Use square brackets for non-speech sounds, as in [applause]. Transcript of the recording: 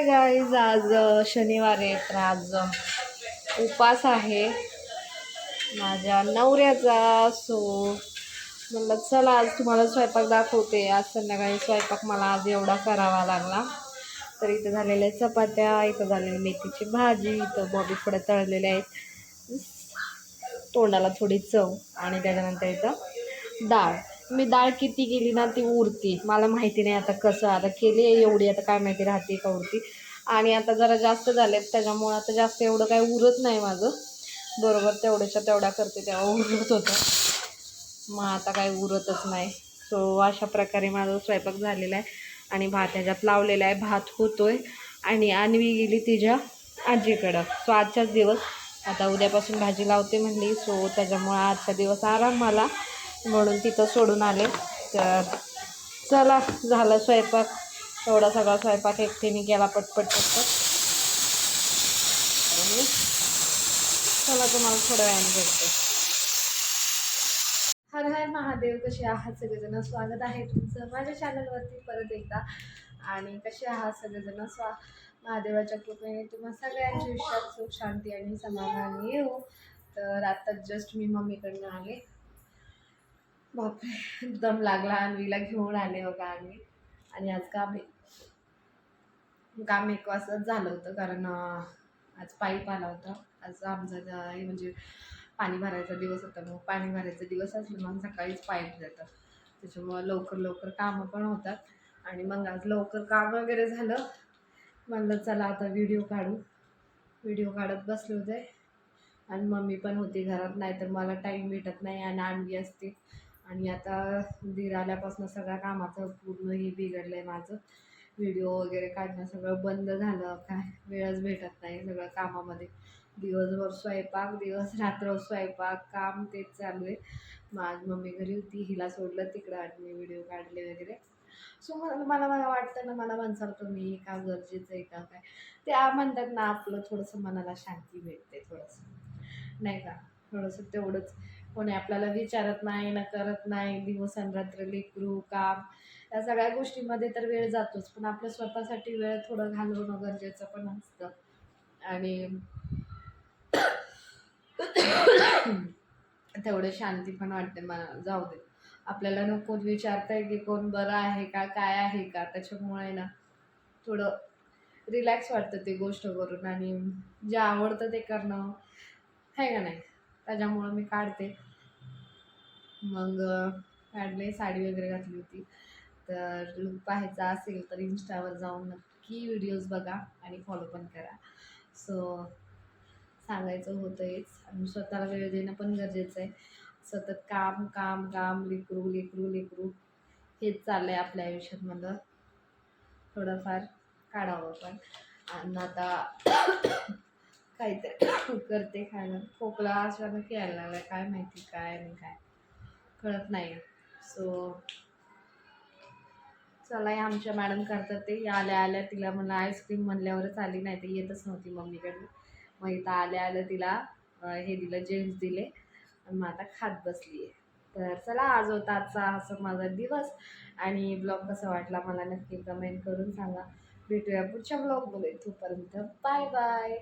Hi guys आज शनिवार आहे तर आज उपास आहे. माझ्या नवऱ्याचा सो म्हणलं चला आज तुम्हाला स्वयंपाक दाखवते. आज संध्याकाळी स्वयंपाक मला आज एवढा करावा लागला. तर इथं झालेल्या चपात्या इथं झालेली मेथीची भाजी इथं बॉबी थोडं तळलेल्या आहेत. तोंडाला थोडी चव आणि त्याच्यानंतर इथं डाळ. मी डाळ किती गेली ना ती उरती. मला माहिती नाही आता कसं आता केली आहे एवढी आता काय माहिती राहते का उरती. आणि आता जरा जास्त झाले त्याच्यामुळं आता जास्त एवढं काय उरत नाही माझं. बरोबर तेवढ्याच्या तेवढ्या करते तेव्हा उरत होतं. मग आता काय उरतच नाही. सो अशा प्रकारे माझा स्वयंपाक झालेला आहे. आणि भात ह्याच्यात लावलेला आहे. भात होतोय. आणि आणवी गेली तिच्या आजीकडं. सो आजचाच दिवस. आता उद्यापासून भाजी लावते म्हणली. सो त्याच्यामुळं आजचा दिवस आराम मला म्हणून तिथं सोडून आले. तर चला झालं स्वयंपाक. एवढा सगळा स्वयंपाक एकटीने केला पटपट पटपट. आणि चला तुम्हाला थोड्या वेळाने भेटते. हर हर महादेव कसे आहात सगळेजण? स्वागत आहे तुमचं माझ्या चॅनलवरती परत एकदा. आणि कसे आहात सगळेजण? स्वा महादेवाच्या कृपेने तुम्हा सगळ्यांच्या आयुष्यात सुख शांती आणि समाधान येऊ तर आता जस्ट मी मम्मीकडनं आले. बापरे दम लागला अन्वीला घेऊन आले बघा आम्ही. आणि आज काम काम एक वाजताच झालं होतं कारण आज पाईप आला होता. आज आमचा हे म्हणजे पाणी भरायचा दिवस होता मग पाणी भरायचा दिवस असलं मग सकाळीच पाईप जातं त्याच्यामुळं लवकर लवकर कामं पण होतात. आणि मग आज लवकर काम वगैरे झालं. म्हणलं चला आता व्हिडिओ काढू. व्हिडिओ काढत बसले होते. आणि मम्मी पण होती घरात नाही तर मला टाईम भेटत नाही आणि आणवी असते. आणि आता दीर आल्यापासून सगळ्या कामाचं पूर्ण हे बिघडलं आहे माझं. व्हिडिओ वगैरे काढणं सगळं बंद झालं. काय वेळच भेटत नाही सगळं कामामध्ये. दिवसभर स्वयंपाक दिवस रात्र स्वयंपाक काम तेच चालू आहे. माझ मम्मी घरी होती हिला सोडलं तिकडं आणि मी व्हिडिओ काढले वगैरे. सो मला मला मला वाटतं ना मला म्हणसाल तुम्ही का गरजेचं आहे का काय? ते म्हणतात ना आपलं थोडंसं मनाला शांती भेटते थोडंसं. नाही का? थोडंसं तेवढंच. कोणी आपल्याला विचारत नाही ना करत नाही दिवस रात्र लेकरू काम या सगळ्या गोष्टीमध्ये तर वेळ जातोच. पण आपल्या स्वतःसाठी वेळ थोडं घालवणं गरजेचं पण असतं. आणि [coughs] तेवढं शांती पण वाटते मला. जाऊ दे. आपल्याला नको विचारताय की कोण बरं आहे का काय आहे का? त्याच्यामुळे ना थोडं रिलॅक्स वाटतं ते गोष्ट करून. आणि जे आवडतं ते करणं. आहे का नाही? त्याच्यामुळं मी काढते. मग काढले साडी वगैरे घातली होती. तर लुक पाहायचा असेल तर इंस्टावर जाऊन नक्की व्हिडिओज बघा आणि फॉलो पण करा. सो सांगायचं होतं हेच आणि स्वतःला वेळ देणं पण गरजेचं आहे. सतत काम काम काम लेकरू लेकरू लेकरू हेच चाललं आहे आपल्या आयुष्यात मला थोडंफार काढावं पण. आणि आता काहीतरी [coughs] करते खायला. खोकला अचानक यायला लागला काय माहिती काय आणि काय. कळत नाही सो चला या आमच्या मॅडम करतात ते. आल्या आल्या तिला मला आईस्क्रीम म्हणल्यावरच आली नाही तर येतच नव्हती मम्मीकडे मग इथं आल्या आल्या तिला हे दिलं जेम्स दिले. आणि मग आता खात बसली आहे तर चला आज होता आजचा असं माझा दिवस. आणि ब्लॉग कसा वाटला मला नक्की कमेंट करून सांगा. भेटूया पुढच्या ब्लॉगमध्ये. तोपर्यंत बाय बाय.